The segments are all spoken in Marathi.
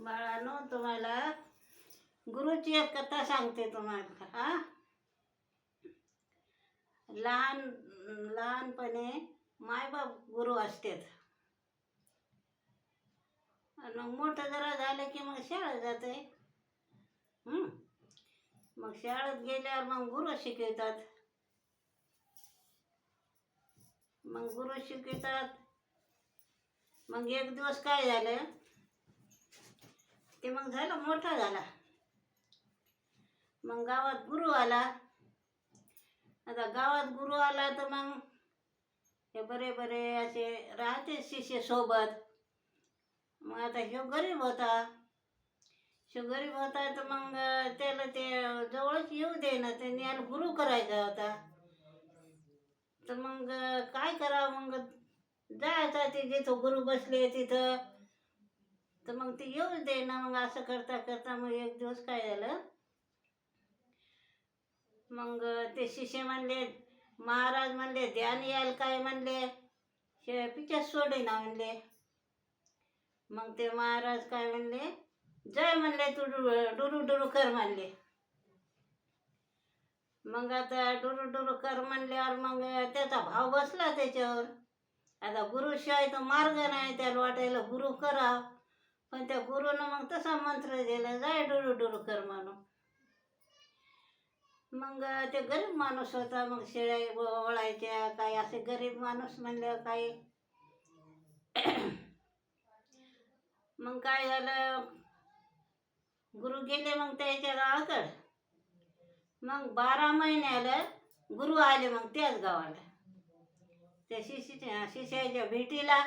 बाळानो तुम्हाला गुरुची एक कथा सांगते तुम्हाला हा? लहान लहानपणी मायबाप गुरु असतात. आणि मग मोठं जरा झालं की मग शाळेत जाते. मग शाळेत गेल्यावर मग गुरु शिकवतात. मग गुरु शिकवतात. मग एक दिवस काय झालं? ते मग झालं मोठा झाला. मग गावात गुरु आला. आता गावात गुरु आला तर मग हे बरे बरे असे राहते शिष्य सोबत. मग आता ह्यो गरीब होता. शो गरीब होता तर मग त्याला ते जवळच येऊ दे ना त्यांनी याला गुरु करायचा होता. तर मग काय करावं मग? जायचा ते जिथं गुरु बसले तिथं. तर मग ते येऊच दे ना मग असं करता करता मग एक दिवस काय झालं? मग ते शिष्य म्हणले महाराज म्हणले ध्यान यायला काय म्हणले? पिक्चर सोडे ना म्हणले. मग ते महाराज काय म्हणले? जय म्हणले तू डुरू डुरू डुरू कर म्हणले. मग आता डुरू डुरू कर म्हणल्यावर मग त्याचा भाव बसला त्याच्यावर. आता गुरुशिवाय तर मार्ग नाही त्याला वाटायला गुरु करा. पण त्या गुरुनं मग तसा मंत्र दिला जाय डुरू डुरू कर म्हणून मग ते गरीब माणूस होता मग शेळ्या वळायच्या काही असे गरीब माणूस म्हणल्यावर काही. मग काय झालं? गुरु गेले मग त्याच्या गावाकड. मग बारा महिन्याला गुरु आले मग त्याच गावाला. त्या शिशी शिष्याच्या भेटीला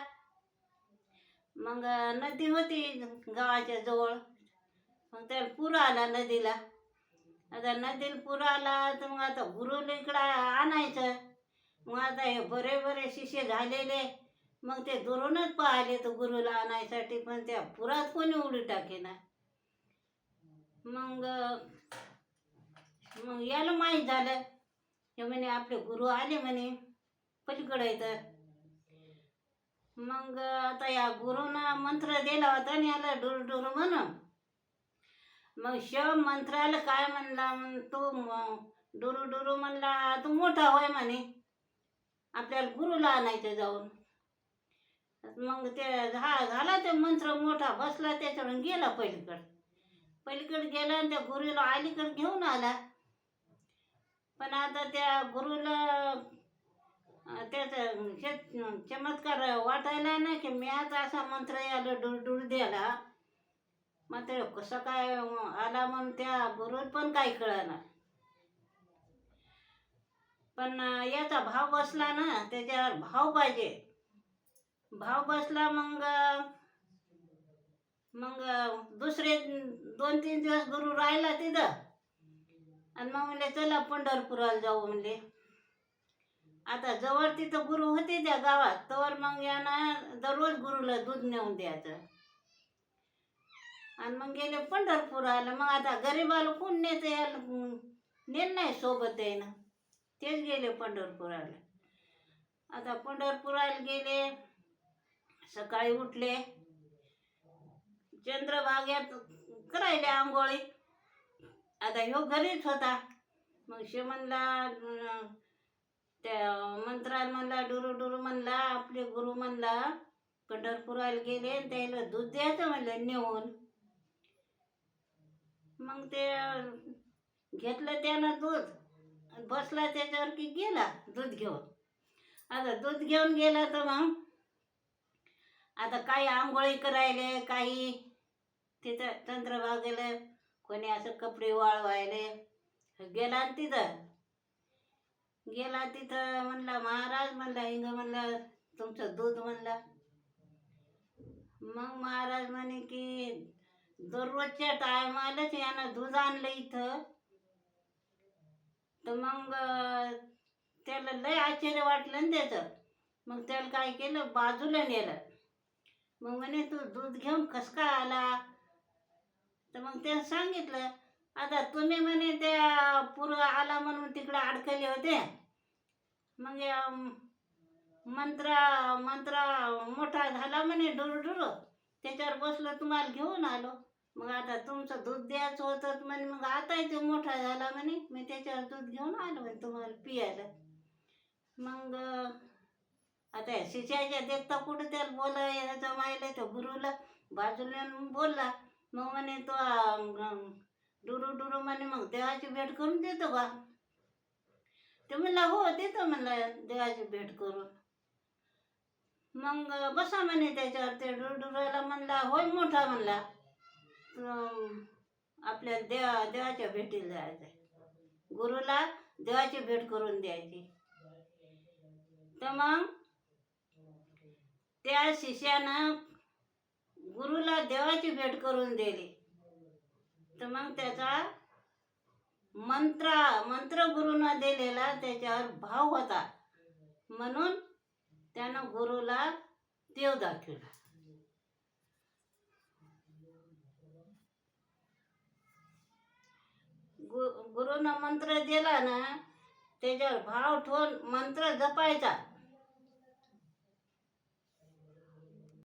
मग नदी होती गावाच्या जवळ. मग त्याला पूर आला नदीला. आता नदीला पूर आला तर मग आता गुरुला इकडं आणायचं. मग आता हे बरे बरे शिष्य झालेले. मग ते दुरूनच पाहिले तर गुरुला आणायसाठी पण त्या पुरात कोणी उडी टाकेना मग मग याला माहीत झालं. हे म्हणे आपले गुरु आले म्हणे पलीकडं इथं. मग आता या गुरुनं मंत्र दिला होता आणि याला डुर डुर म्हणून. मग शिव मंत्राला काय म्हणला? तू तो डुरू डुरू म्हणला तू मोठा होय म्हणे. आपल्याला गुरुला आणायचं जाऊन. मग ते झा झाला ते मंत्र मोठा बसला त्याच्याकडून गेला पलीकडे. पलीकडे गेला आणि त्या गुरुला अलीकडे घेऊन आला. पण आता त्या गुरुला त्याचा हे चमत्कार वाटायला नाही की मी आता असा मंत्र याला डुर डुर द्याला मग ते कसं काय आला म्हणून त्या बरोबर पण काही कळना. पण याचा भाव बसला ना त्याच्यावर भाव पाहिजे. भाव बसला मग मग दुसरे दोन तीन दिवस गुरु राहिला तिथं. आणि मग म्हणले चला पंढरपुराला जाऊ म्हणले. आता जवळ तिथं गुरु होते त्या गावात तर मग यानं दररोज गुरुला दूध नेऊन द्यायचं. आणि मग गेले पंढरपूर आलं मग आता गरीबाला कोण नेते याला? नेल नाही सोबत आहे ना तेच गेले पंढरपुराला. आता पंढरपुराला गेले सकाळी उठले. चंद्रभाग्यात करायले आंघोळी. आता ह्यो घरीच होता. मग शे म्हणला त्या मंत्राला म्हणला डुरू डुरू म्हणला आपले गुरु म्हणला पंढरपुराला गेले आणि त्याला दूध द्यायचं म्हणलं नेऊन. मग ते घेतलं त्यानं दूध आणि बसला त्याच्यावर की गेला दूध घेऊन. आता दूध घेऊन गेला तर मग आता काही आंघोळी करायले काही तिथं चंद्रभागेला कोणी असं कपडे वाळवायले. गेला आणि तिथं गेला तिथं म्हणला महाराज म्हणला हिंग म्हणला तुमचं दूध म्हणला. मग महाराज म्हणे की दररोजच्या टायमालाच यानं दूध आणलं इथं. तर मग त्याला लय आश्चर्य वाटलं ना त्याचं. मग त्याला काय केलं? बाजूला नेलं. मग म्हणे तू दूध घेऊन कस काय आला? तर मग त्याला सांगितलं आता तुम्ही म्हणे त्या पूर आला म्हणून तिकडे अडकले होते. मग या मंत्रा मंत्रा मोठा झाला म्हणे डुरडुर त्याच्यावर बसलो तुम्हाला घेऊन आलो. मग आता तुमचं दूध द्यायचं होतं म्हणे. मग आता तो मोठा झाला म्हणे. मी त्याच्यावर दूध घेऊन आलो म्हणे तुम्हाला पियायला. मग आता शिष्याच्या देखता कुठं त्याला बोला याचा मायला त्या गुरुला बाजूला येऊन बोलला. मग म्हणे तो डुरू डुरू म्हणे मग देवाची भेट करून देतो का ते म्हणला हो देतो म्हणलं देवाची भेट करून. मग बसा म्हणे त्याच्यावर ते डुरडुराला म्हणला होय मोठा म्हणला आपल्या देवा देवाच्या भेटीला जायचं गुरुला देवाची भेट करून द्यायची. तर मग त्या शिष्यानं गुरुला देवाची भेट करून दिली. तर मग त्याचा मंत्र मंत्र गुरुनं दिलेला त्याच्यावर भाव होता. म्हणून त्यानं गुरुला देव दाखवला. गु गुरुनं मंत्र दिला ना त्याच्यावर भाव ठेवून मंत्र जपायचा.